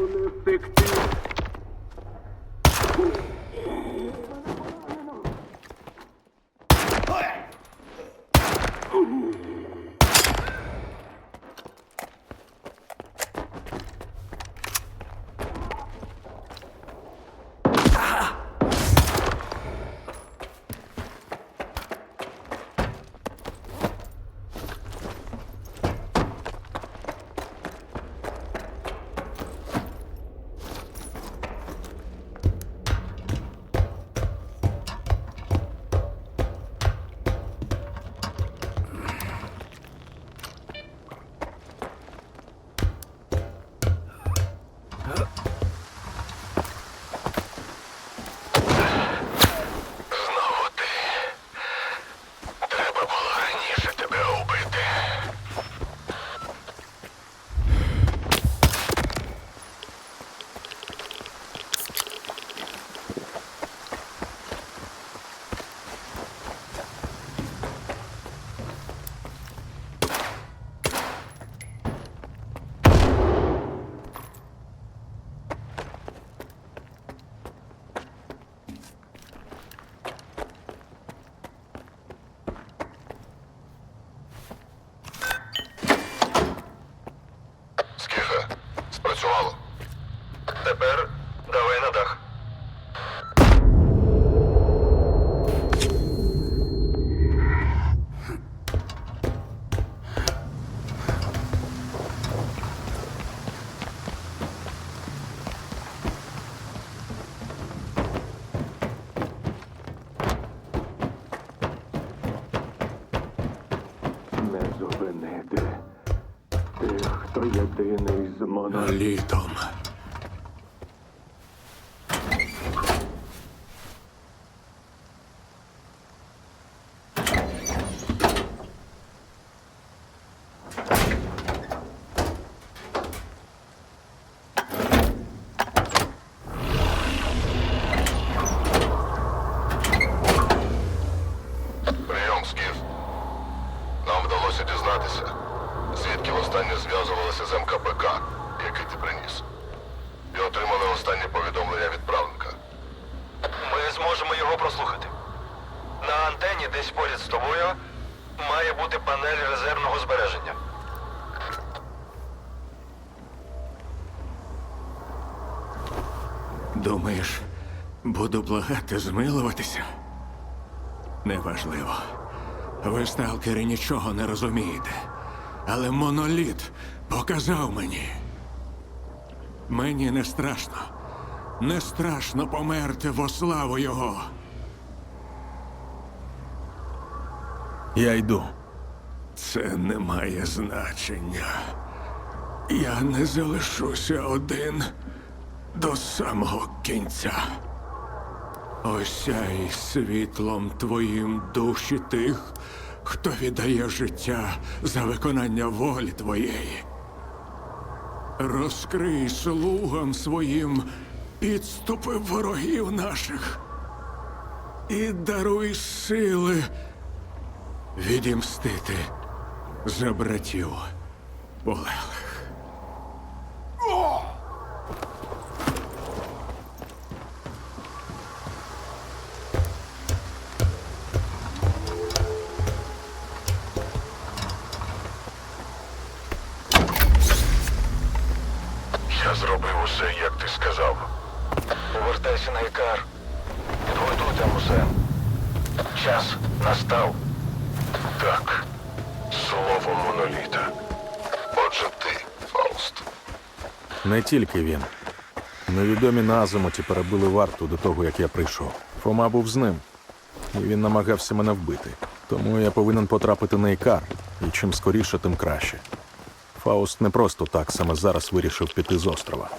Нікому не спрацювало. Тепер давай на дах. Не зупинити тих, хто єдиний з монолітом. Літом. Звідки востаннє зв'язувалися з МКПК, який ти приніс. І отримали останнє повідомлення відправника. Ми зможемо його прослухати. На антені десь поряд з тобою має бути панель резервного збереження. Думаєш, буду благати змилуватися? Неважливо. Ви, сталкери, нічого не розумієте. Але моноліт показав мені. Мені не страшно. Не страшно померти во славу його. Я йду. Це не має значення. Я не залишуся один до самого кінця. Осяй світлом твоїм душі тих, хто віддає життя за виконання волі твоєї. Розкрий слугам своїм підступи ворогів наших і даруй сили відімстити за братів полеглих. Я зробив усе, як ти сказав. Повертайся на ікар. Підготуй там усе. Час настав. Так, слово моноліта. Отже, ти, Фауст. Не тільки він. Невідомі на Азимуті перебили варту до того, як я прийшов. Фома був з ним, і він намагався мене вбити. Тому я повинен потрапити на Ікар, і чим скоріше, тим краще. Фауст не просто так саме зараз вирішив піти з острова.